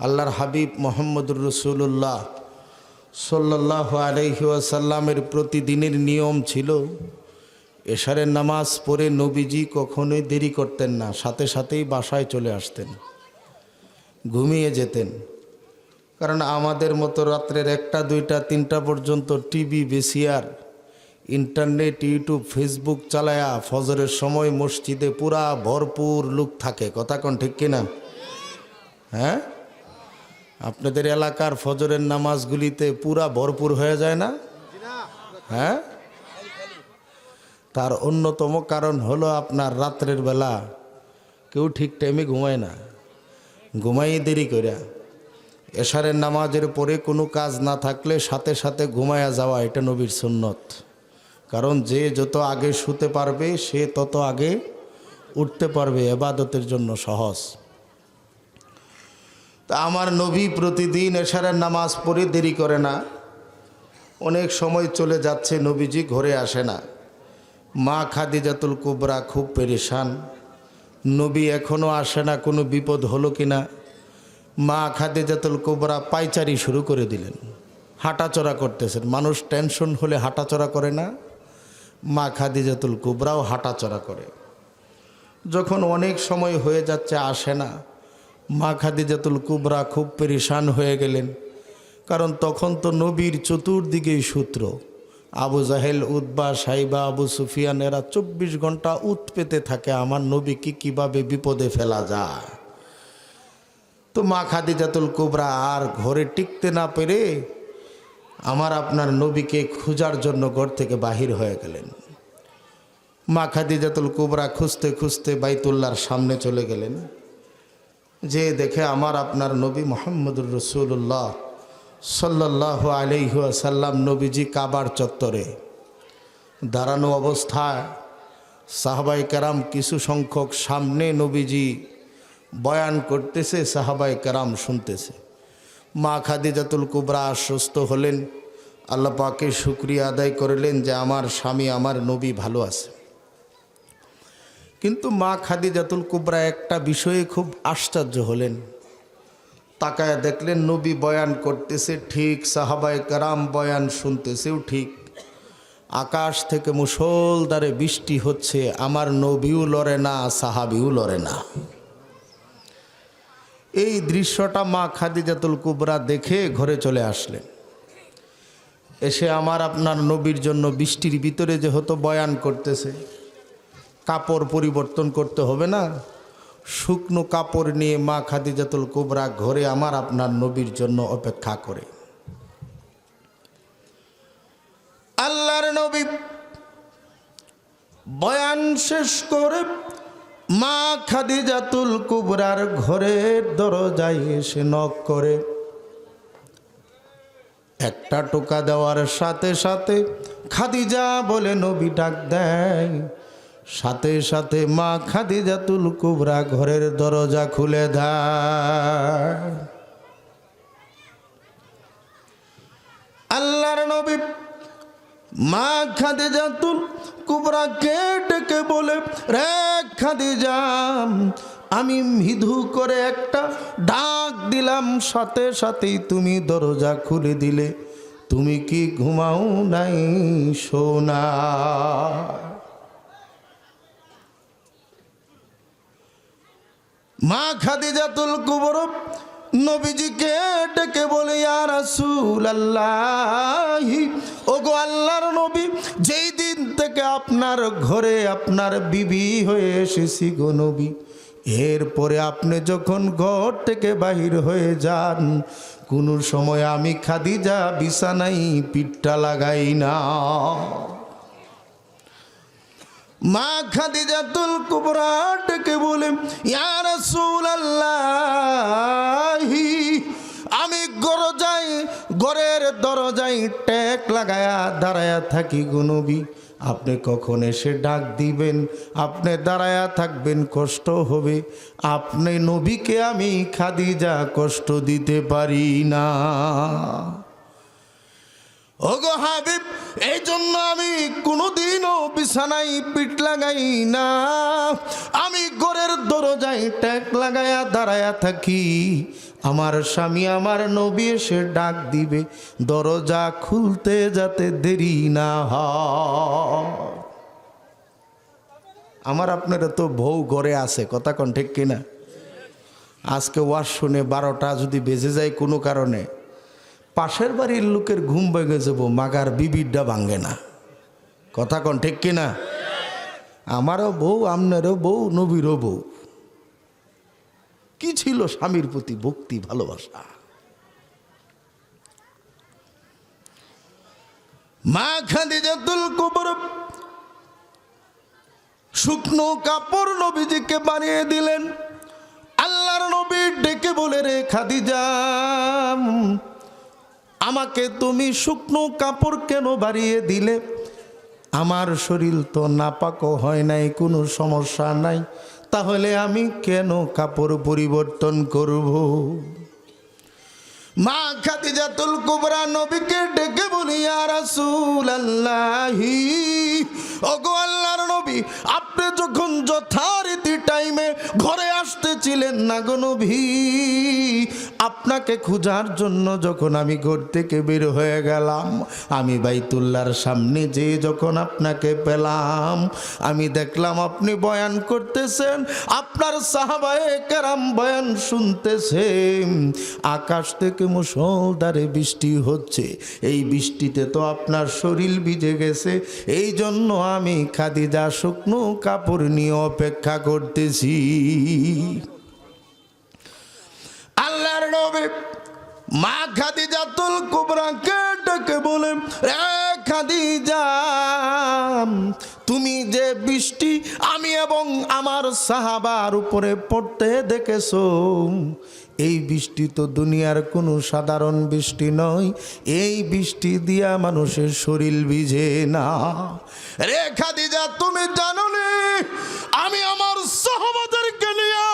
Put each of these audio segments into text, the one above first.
আল্লাহর হাবিব মোহাম্মদুর রসুল্লাহ সাল্লাহ আলহি ওয়াসাল্লামের প্রতিদিনের নিয়ম ছিল, এশারের নামাজ পড়ে নবীজি কখনোই দেরি করতেন না, সাথে সাথেই বাসায় চলে আসতেন, ঘুমিয়ে যেতেন। কারণ আমাদের মতো রাত্রের একটা, দুইটা, তিনটা পর্যন্ত টিভি, বেসিয়ার, ইন্টারনেট, ইউটিউব, ফেসবুক চালায়া ফজরের সময় মসজিদে পুরা ভরপুর লোক থাকে। কথা কোন ঠিক কিনা? হ্যাঁ? আপনাদের এলাকার ফজরের নামাজগুলিতে পুরা ভরপুর হয়ে যায় না? হ্যাঁ? তার অন্যতম কারণ হলো আপনার রাত্রের বেলা কেউ ঠিক টাইমে ঘুমায় না। ঘুমাই দেরি করে এশারের নামাজের পরে কোনো কাজ না থাকলে সাথে সাথে ঘুমায়া যাওয়া এটা নবীর সুন্নত। কারণ যে যত আগে শুতে পারবে, সে তত আগে উঠতে পারবে, এবাদতের জন্য সহজ। তা আমার নবী প্রতিদিন এশারের নামাজ পড়ে দেরি করে না। অনেক সময় চলে যাচ্ছে, নবীজি ঘরে আসে না। মা খাদিজাতুল কুবরা খুব পেরেশান। নবী এখনও আসে না, কোনো বিপদ হলো কি না? মা খাদিজাতুল কুবরা পাইচারি শুরু করে দিলেন। হাঁটাচড়া করতেছেন। মানুষ টেনশন হলে হাঁটাচড়া করে না। মা খাদিজাতুল কুবরাও হাঁটাচড়া করে। যখন অনেক সময় হয়ে যাচ্ছে, আসে না। মা খাদিজাতুল কুবরা খুব পেরেশান হয়ে গেলেন। কারণ তখন তো নবীর চতুর্দিকেই সূত্র। আবু জাহেল উদ্বা সাইবা, আবু সুফিয়ান, এরা চব্বিশ ঘণ্টা উত পেতে থাকে আমার নবীকে কীভাবে বিপদে ফেলা যায়। তো মা খাদিজাতুল কুবরা আর ঘরে টিকতে না পেরে আমার আপনার নবীকে খোঁজার জন্য ঘর থেকে বাহির হয়ে গেলেন। মা খাদিজাতুল কুবরা খুঁজতে খুঁজতে বাইতুল্লার সামনে চলে গেলেন। যে দেখে আমার আপনার নবী মোহাম্মদুর রসুল্লাহ সাল্লাহ আলহাসাল্লাম নবীজি কাবার চত্বরে। দাঁড়ানো অবস্থায় সাহাবাই কারাম কিছু সংখ্যক সামনে নবীজি বয়ান করতেছে, সাহাবাই কারাম শুনতেছে। মা খাদিজাতুল কুবরা আশ্বস্ত হলেন আল্লাপাকে শুক্রিয়া আদায় করলেন যে আমার স্বামী, আমার নবী ভালো আছে। কিন্তু মা খাদিজাতুল কুবরা একটা বিষয়ে খুব আশ্চর্য হলেন। তাকায় দেখলেন, নবী বয়ান করতেছে, ঠিক সাহাবায় কারাম বয়ান শুনতেছেও ঠিক। আকাশ থেকে মুসলদারে বৃষ্টি হচ্ছে, আমার নবীও লড়ে না, সাহাবিও লড়ে না। এই দৃশ্যটা মা খাদিজাতুল কুবরা দেখে ঘরে চলে আসলেন। এসে আমার আপনার নবীর জন্য বৃষ্টির ভিতরে যেহেতু বয়ান করতেছে কাপড় পরিবর্তন করতে হবে না। শুকনো কাপড় নিয়ে মা খাদিজাতুল কুবরা ঘরে আমার আপনার নবীর জন্য অপেক্ষা করে। আল্লাহর নবী বয়ান শেষ করে মা খাদিজাতুল কুবরার ঘরের দরজায় এসে নক করে। একটা টোকা দেওয়ার সাথে সাথে খাদিজা বলে, নবী ডাক দেয়। সাথে সাথে মা খাদি খাদিজাতুল কুবরা ঘরের দরজা খুলে আল্লাহর নবী মা খাদিজাতুল কুবরাকে ডেকে বলে, রে খাদিজা, আমি মৃদু করে একটা ডাক দিলাম, সাথে সাথেই তুমি দরজা খুলে দিলে। তুমি কি ঘুমাও নাই সোনা মা খাদিজাতুল কুবর নবীজিকে ডেকে বলে, ইয়া রাসূল আল্লাহি ওগো আল্লাহর নবী, যেই দিন থেকে আপনার ঘরে আপনার বিবি হয়ে এসেছি গো নবী, এরপরে আপনি যখন ঘর থেকে বাহির হয়ে যান, কোনো সময় আমি খাদিজা বিছানাই পিঠটা লাগাই না। মা খাদিজাতুল কুবরা ডেকে বলে, ইয়া রাসূলুল্লাহি, আমি গরজাই ঘরের দরজায় ট্যাক লাগায়া দাঁড়ায়া থাকি গুনবি আপনি কখন এসে ডাক দিবেন? আপনি দাঁড়ায়া থাকবেন, কষ্ট হবে। আপনি নবীকে আমি খাদিজা কষ্ট দিতে পারি না। ওগো হাবিব, এই জন্য আমি কোনোদিনও বিছানায় পিঠ লাগাই না। আমি ঘরের দরজায় ট্যাক লাগায়া দাঁড়ায়া থাকি। আমার স্বামী আমার নবী এসে ডাক দিবে, দরজা খুলতে যাতে দেরি না হয়। আমার আপনারা তো বউ ঘরে আছে, কথা কন ঠিক কিনা? আজকে ওয়াজ শুনে বারোটা যদি বেজে যায় কোনো কারণে পাশের বাড়ির লোকের ঘুম ভেঙে যাব, মাগার বিবিরটা ভাঙে না। কথা কন, ঠিক কিনা আমারও বউ আপনারও বউ, নবীরও বউ। কি ছিল স্বামীর প্রতি ভক্তি, ভালোবাসা? মা খাদিজাতুল কুবর, শুকনো কাপড় নবীজিকে বানিয়ে দিলেন। আল্লাহর নবী ডেকে বলে, রে খাদিজা আমাকে তুমি শুকনো কাপড় কেন বাড়িয়ে দিলে? আমার শরীর তো নাপাকও হয় নাই, কোনো সমস্যা নাই। তাহলে আমি কেন কাপড় পরিবর্তন করব? মা খাদিজাতুল কুবরা নবীকে ডেকে বলি, ইয়া রাসূলুল্লাহি, ওগো আল্লাহর নবী, আপনি যখন যথারীতি টাইমে ঘরে আসতেছিলেন না গো নবী? আপনাকে খোঁজার জন্য যখন আমি ঘর থেকে বের হয়ে গেলাম, আমি বাইতুল্লার সামনে যে যখন আপনাকে পেলাম, আমি দেখলাম আপনি বয়ান করতেছেন, আপনার সাহাবায়ে কেরাম বয়ান শুনতেছেন আকাশ থেকে মুসলধারে বৃষ্টি হচ্ছে, এই বৃষ্টিতে তো আপনার শরীর ভিজে গেছে এই জন্য আমি খাদিজা শুকনো কাপড় নিয়ে অপেক্ষা করতেছি। নবী মা খাদিজা তুল কুবরাকে ডেকে বলে তুমি যে বৃষ্টি আমি এবং আমার সাহাবার উপরে পড়তে দেখেছ, এই বৃষ্টি তো দুনিয়ার কোনো সাধারণ বৃষ্টি নয়, এই বৃষ্টি দিয়া মানুষের শরীর ভিজে না। রে খাদিজা, তুমি জানো আমি আমার সাহাবাদেরকে নিয়ে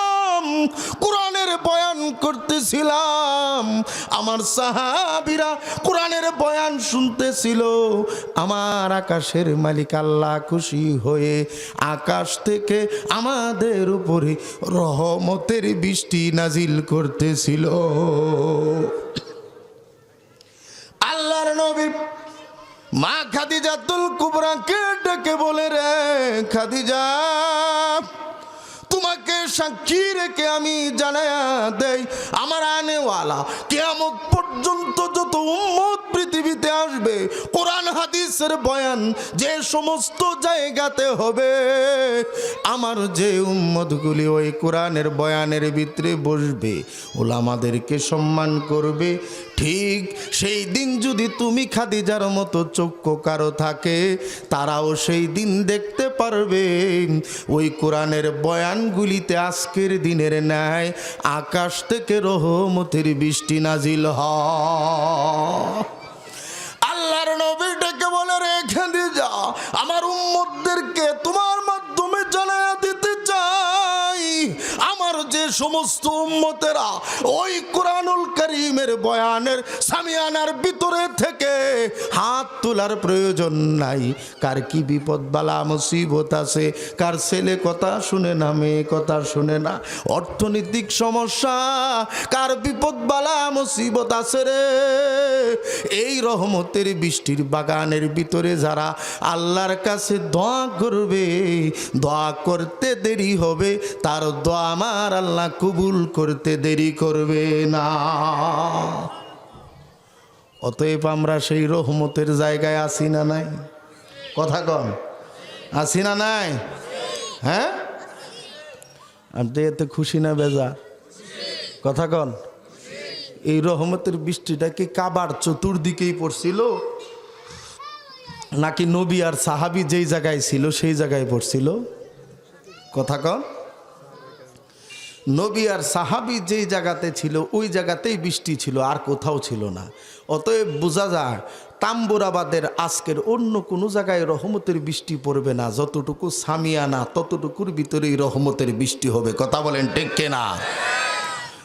করতেছিলাম আমার সাহাবিরা কোরআনের বয়ান শুনতেছিল। আমার আকাশের মালিক আল্লাহ খুশি হয়ে আকাশ থেকে আমাদের উপরে রহমতের বৃষ্টি নাজিল করতেছিল। আল্লাহর নবী মা খাদিজাতুল কুবরাকে ডেকে বলে রে খাদিজা, তোমাকে সাক্ষী রেখে আমি জানায়া দেই। কেয়ামত পর্যন্ত যত উম্মত পৃথিবীতে আসবে, কোরআন, হাদিসের বয়ান যে সমস্ত জায়গাতে হবে, আমার যে উম্মতগুলি ওই কোরআনের বয়ানের ভিতরে বসবে, ওলামাদেরকে সম্মান করবে, ঠিক সেই দিন যদি তুমি খাদিজার মতো চক্ষু কারও থাকে, তারাও সেই দিন দেখতে পারবে ওই কোরআনের বয়ানগুলিতে আজকের দিনের ন্যায় আকাশ থেকে রহমতের বৃষ্টি নাজিল হয়। সমস্ত উম্মতেরা ওই কোরআনুল করিমের বয়ানের সামিয়ানার ভিতরে থেকে হাত তোলার প্রয়োজন নাই। কার কি বিপদ বালা মুসিবত আছে, কার ছেলে কথা শুনে না, মেয়ে কথা শুনে না, অর্থনৈতিক সমস্যা, কার বিপদ বালা মুসিবত আছে রে? এই রহমতের বৃষ্টির বাগানের ভিতরে যারা আল্লাহর কাছে দোয়া করবে, দোয়া করতে দেরি হবে, তার দোয়া আমার আল্লাহ কবুল করতে দেরি করবে না। অতএব আমরা সেই রহমতের জায়গায় আসি না নাই? কথা কন। আসি না নাই? হ্যাঁ? আপনি এতে খুশি না বেজা কথা কন। এই রহমতের বৃষ্টিটা কি কাবার চতুর্দিকেই পড়ছিল? নাকি নবী আর সাহাবি যেই জায়গায় ছিল সেই জায়গায় পড়ছিল? কথা কন। নবী আর সাহাবি যেই জায়গাতে ছিল, ওই জায়গাতেই বৃষ্টি ছিল, আর কোথাও ছিল না। অতএব বোঝা যায়, তাম্বুরাবাদের আজকের অন্য কোনো জায়গায় রহমতের বৃষ্টি পড়বে না। যতটুকু সামিয়ানা, ততটুকুর ভিতরেই রহমতের বৃষ্টি হবে। কথা বলেন টেক না